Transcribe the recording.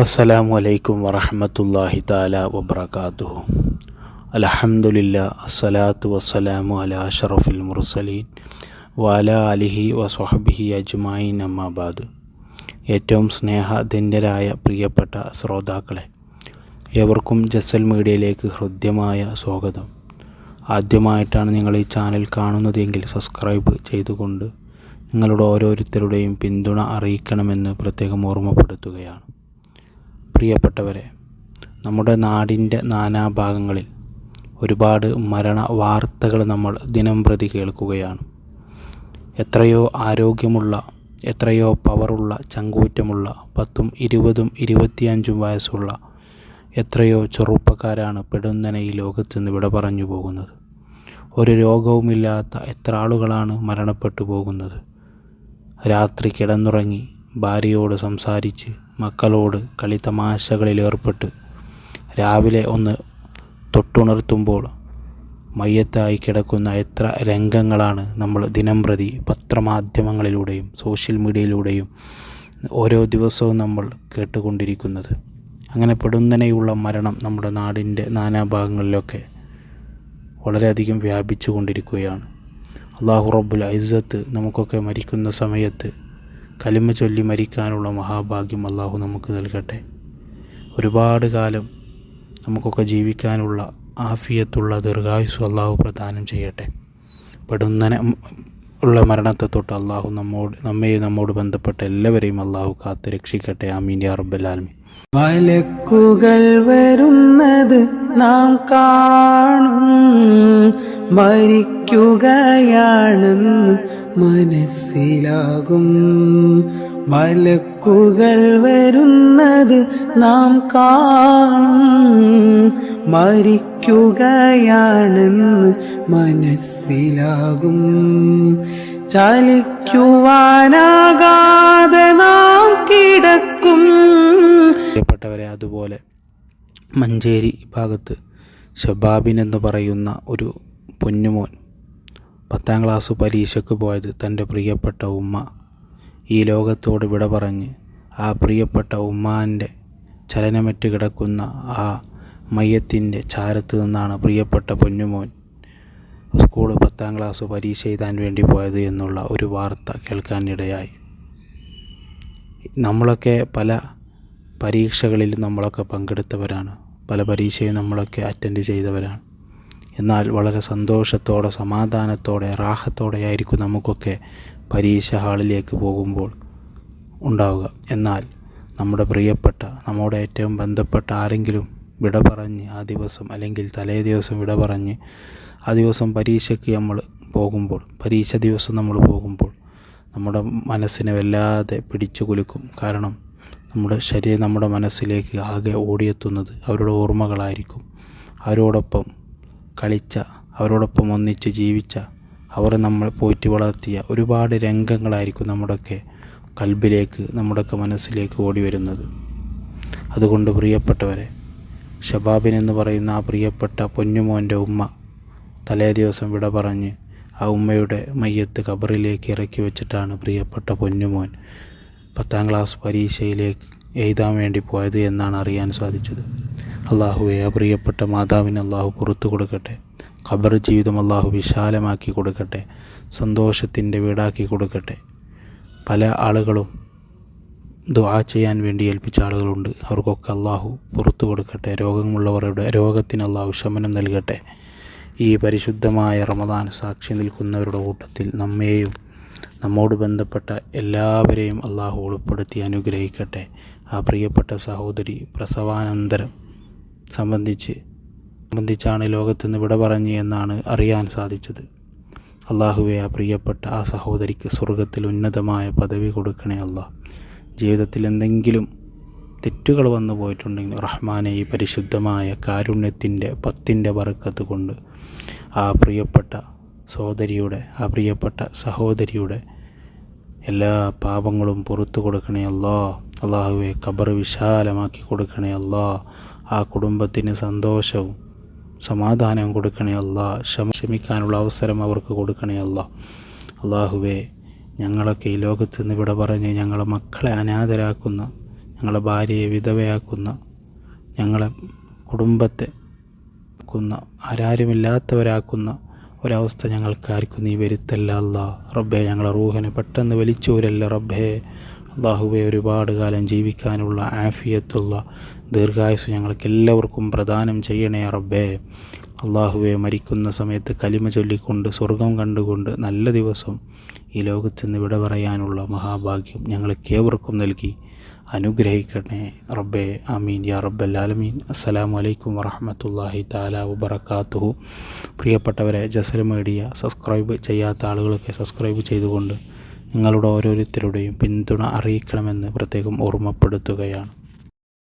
അസ്സലാമു അലൈക്കും വറഹമത്തല്ലാഹി താല വബർക്കാത്തു അലഹമുല്ല അസ്സലാത്തു വസ്സലാമു അല അഷറഫുൽ മുർസലീൻ വാല അലിഹി വസ്വഹബിഹി അജ്മായിൻ അമ്മാബാദ് ഏറ്റവും സ്നേഹധന്യരായ പ്രിയപ്പെട്ട ശ്രോതാക്കളെ ഏവർക്കും ജസൽ മീഡിയയിലേക്ക് ഹൃദ്യമായ സ്വാഗതം. ആദ്യമായിട്ടാണ് നിങ്ങൾ ഈ ചാനൽ കാണുന്നതെങ്കിൽ സബ്സ്ക്രൈബ് ചെയ്തുകൊണ്ട് നിങ്ങളുടെ ഓരോരുത്തരുടെയും പിന്തുണ അറിയിക്കണമെന്ന് പ്രത്യേകം ഓർമ്മപ്പെടുത്തുകയാണ്. പ്രിയപ്പെട്ടവരെ നമ്മുടെ നാടിന്റെ നാനാഭാഗങ്ങളിൽ ഒരുപാട് മരണ വാർത്തകൾ നമ്മൾ ദിനം പ്രതി കേൾക്കുകയാണ്. എത്രയോ ആരോഗ്യമുള്ള എത്രയോ പവറുള്ള ചങ്കൂറ്റമുള്ള പത്തും ഇരുപതും ഇരുപത്തിയഞ്ചും വയസ്സുള്ള എത്രയോ ചെറുപ്പക്കാരാണ് പെടുന്നനെ ഈ ലോകത്ത് നിന്ന് വിട പറഞ്ഞു പോകുന്നത്. ഒരു രോഗവുമില്ലാത്ത എത്ര ആളുകളാണ് മരണപ്പെട്ടു പോകുന്നത്? രാത്രി കിടന്നുറങ്ങി ഭാര്യയോട് സംസാരിച്ച് മക്കളോട് കളിത്തമാശകളിൽ ഏർപ്പെട്ട്. രാവിലെ ഒന്ന് തൊട്ടുണർത്തുമ്പോൾ മയ്യത്തായി കിടക്കുന്ന എത്ര രംഗങ്ങളാണ് നമ്മൾ ദിനം പ്രതി പത്രമാധ്യമങ്ങളിലൂടെയും സോഷ്യൽ മീഡിയയിലൂടെയും ഓരോ ദിവസവും നമ്മൾ കേട്ടുകൊണ്ടിരിക്കുന്നത്. അങ്ങനെ പെടുന്നനെയുള്ള മരണം നമ്മുടെ നാടിന്റെ നാനാഭാഗങ്ങളിലൊക്കെ വളരെയധികം വ്യാപിച്ചു കൊണ്ടിരിക്കുകയാണ് അള്ളാഹു റബ്ബുൽ ഐസത്ത് നമുക്കൊക്കെ മരിക്കുന്ന സമയത്ത് കലിമ ചൊല്ലി മരിക്കാനുള്ള മഹാഭാഗ്യം അള്ളാഹു നമുക്ക് നൽകട്ടെ. ഒരുപാട് കാലം നമുക്കൊക്കെ ജീവിക്കാനുള്ള ആഫിയത്തുള്ള ദീർഘായുസ് അള്ളാഹു പ്രദാനം ചെയ്യട്ടെ. പെടുന്നനെ ഉള്ള മരണത്തെ തൊട്ട് അള്ളാഹു നമ്മോട് നമ്മയും നമ്മോട് ബന്ധപ്പെട്ട എല്ലാവരെയും അള്ളാഹു കാത്ത് രക്ഷിക്കട്ടെ. ആമീൻ യാ വലക്കുകൾ വരുന്നത് നാം കാണും. മരിക്കുകയാണെന്ന് മനസ്സിലാകും. മലക്കുകൾ വരുന്നത് നാം കാണും. മരിക്കുകയാണെന്ന് മനസ്സിലാകും. ചലിക്കുവാനാകാതെ നാം കിടക്കും. പ്രിയപ്പെട്ടവരെ അതുപോലെ മഞ്ചേരി ഭാഗത്ത് ഷബാബിൻ എന്ന് പറയുന്ന ഒരു പൊന്നുമോൻ പത്താം ക്ലാസ് പരീക്ഷയ്ക്ക് പോയത് തന്റെ പ്രിയപ്പെട്ട ഉമ്മ. ഈ ലോകത്തോട് വിട പറഞ്ഞ് ആ പ്രിയപ്പെട്ട ഉമ്മാന്റെ ചലനമറ്റ് കിടക്കുന്ന ആ മയ്യത്തിന്റെ ചാരത്ത് നിന്നാണ് പ്രിയപ്പെട്ട പൊന്നുമോൻ സ്കൂൾ പത്താം ക്ലാസ് പരീക്ഷ എഴുതാൻ വേണ്ടി പോയത് എന്നുള്ള ഒരു വാർത്ത കേൾക്കാനിടയായി. നമ്മളൊക്കെ പല പരീക്ഷകളിൽ നമ്മളൊക്കെ പങ്കെടുത്തവരാണ്. പല പരീക്ഷയും നമ്മളൊക്കെ അറ്റൻഡ് ചെയ്തവരാണ്. എന്നാൽ വളരെ സന്തോഷത്തോടെ സമാധാനത്തോടെ റാഹത്തോടെ ആയിരിക്കും നമുക്കൊക്കെ പരീക്ഷ ഹാളിലേക്ക് പോകുമ്പോൾ ഉണ്ടാവുക. എന്നാൽ നമ്മുടെ പ്രിയപ്പെട്ട നമ്മുടെ ഏറ്റവും ബന്ധപ്പെട്ട ആരെങ്കിലും വിട പറഞ്ഞ് ആ ദിവസം അല്ലെങ്കിൽ തലേ ദിവസം വിട പറഞ്ഞ് ആ ദിവസം പരീക്ഷയ്ക്ക് നമ്മൾ പോകുമ്പോൾ പരീക്ഷ ദിവസം നമ്മൾ പോകുമ്പോൾ നമ്മുടെ മനസ്സിനെ വല്ലാതെ പിടിച്ചു കുലുക്കും. കാരണം നമ്മുടെ ശരീരം നമ്മുടെ മനസ്സിലേക്ക് ആകെ ഓടിയെത്തുന്നത് അവരുടെ ഓർമ്മകളായിരിക്കും. അവരോടൊപ്പം കളിച്ച അവരോടൊപ്പം ഒന്നിച്ച് ജീവിച്ച അവർ നമ്മൾ പോറ്റി വളർത്തിയ ഒരുപാട് രംഗങ്ങളായിരിക്കും നമ്മുടെയൊക്കെ കൽബിലേക്ക് നമ്മുടെയൊക്കെ മനസ്സിലേക്ക് ഓടി വരുന്നത്. അതുകൊണ്ട് പ്രിയപ്പെട്ടവരെ ഷബാബിൻ എന്ന് പറയുന്ന ആ പ്രിയപ്പെട്ട പൊന്നുമോന്റെ ഉമ്മ തലേ ദിവസം വിട പറഞ്ഞ് ആ ഉമ്മയുടെ മയ്യത്ത് കബറിലേക്ക് ഇറക്കി വെച്ചിട്ടാണ് പ്രിയപ്പെട്ട പൊന്നുമോൻ പത്താം ക്ലാസ് പരീക്ഷയിലേക്ക് എഴുതാൻ വേണ്ടി പോയത് എന്നാണ് അറിയാൻ സാധിച്ചത്. അള്ളാഹുവെ ആ പ്രിയപ്പെട്ട അള്ളാഹു പുറത്തു കൊടുക്കട്ടെ. ഖബർ ജീവിതം അള്ളാഹു വിശാലമാക്കി കൊടുക്കട്ടെ. സന്തോഷത്തിന്റെ വീടാക്കി കൊടുക്കട്ടെ. പല ആളുകളും ദുആ ചെയ്യാൻ വേണ്ടി ഏൽപ്പിച്ച ആളുകളുണ്ട്. അവർക്കൊക്കെ അള്ളാഹു പുറത്തു കൊടുക്കട്ടെ. രോഗമുള്ളവരുടെ രോഗത്തിന് അള്ളാഹു ശമനം നൽകട്ടെ. ഈ പരിശുദ്ധമായ റമദാൻ സാക്ഷി നിൽക്കുന്നവരുടെ കൂട്ടത്തിൽ നമ്മെയും നമ്മോട് ബന്ധപ്പെട്ട എല്ലാവരെയും അള്ളാഹു ഉൾപ്പെടുത്തി അനുഗ്രഹിക്കട്ടെ. ആ പ്രിയപ്പെട്ട സഹോദരി പ്രസവാനന്തരം സംബന്ധിച്ച് സംബന്ധിച്ചാണ് ലോകത്തുനിന്ന് വിട പറഞ്ഞു എന്നാണ് അറിയാൻ സാധിച്ചത്. അള്ളാഹുവെ ആ പ്രിയപ്പെട്ട ആ സഹോദരിക്ക് സ്വർഗത്തിൽ ഉന്നതമായ പദവി കൊടുക്കണേ അള്ളാഹ്. ജീവിതത്തിൽ എന്തെങ്കിലും തെറ്റുകൾ വന്നു പോയിട്ടുണ്ടെങ്കിൽ റഹ്മാനെ ഈ പരിശുദ്ധമായ കാരുണ്യത്തിന്റെ പത്തിന്റെ വറുക്കത്ത് കൊണ്ട് ആ പ്രിയപ്പെട്ട സഹോദരിയുടെ ആ പ്രിയപ്പെട്ട സഹോദരിയുടെ എല്ലാ പാപങ്ങളും പുറത്തു കൊടുക്കണേ അല്ലാ അള്ളാഹുവെ ഖബർ വിശാലമാക്കി കൊടുക്കണേ അല്ലാ. ആ കുടുംബത്തിന് സന്തോഷവും സമാധാനവും കൊടുക്കണേ അല്ലാ. ക്ഷമ ക്ഷമിക്കാനുള്ള അവസരം അവർക്ക് കൊടുക്കണേ അല്ലാ. അള്ളാഹുവെ ഞങ്ങളൊക്കെ ഈ ലോകത്ത് നിന്ന് ഇവിടെ പറഞ്ഞ് ഞങ്ങളെ മക്കളെ അനാഥരാക്കുന്ന ഞങ്ങളെ ഭാര്യയെ വിധവയാക്കുന്ന ഞങ്ങളെ കുടുംബത്തെ ക്കുന്ന ആരാരുമില്ലാത്തവരാക്കുന്ന ഒരവസ്ഥ ഞങ്ങൾക്കാർക്കും നീ വരുത്തല്ല അല്ല. റബ്ബേ ഞങ്ങളെ റൂഹനെ പെട്ടെന്ന് വലിച്ചൂരല്ല റബ്ബേ. അള്ളാഹുവെ ഒരുപാട് കാലം ജീവിക്കാനുള്ള ആഫിയത്തുള്ള ദീർഘായുസ് ഞങ്ങൾക്ക് എല്ലാവർക്കും പ്രദാനം ചെയ്യണേ റബ്ബേ. അള്ളാഹുവെ മരിക്കുന്ന സമയത്ത് കലിമ ചൊല്ലിക്കൊണ്ട് സ്വർഗം കണ്ടുകൊണ്ട് നല്ല ദിവസം ഈ ലോകത്ത് നിന്ന് വിട പറയാനുള്ള മഹാഭാഗ്യം ഞങ്ങൾക്ക് ഏവർക്കും നൽകി. അനുഗ്രഹിക്കണേ റബ്ബേ. അമീൻ യാ റബ്ബൽ ആലമീൻ. അസ്സലാമു അലൈക്കും വറഹമത്തല്ലാഹി താല വബറക്കാത്തുഹു പ്രിയപ്പെട്ടവരെ ജസൽ മീഡിയ സബ്സ്ക്രൈബ് ചെയ്യാത്ത ആളുകളൊക്കെ സബ്സ്ക്രൈബ് ചെയ്തുകൊണ്ട് നിങ്ങളുടെ ഓരോരുത്തരുടെയും പിന്തുണ അറിയിക്കണമെന്ന് പ്രത്യേകം ഓർമ്മപ്പെടുത്തുകയാണ്.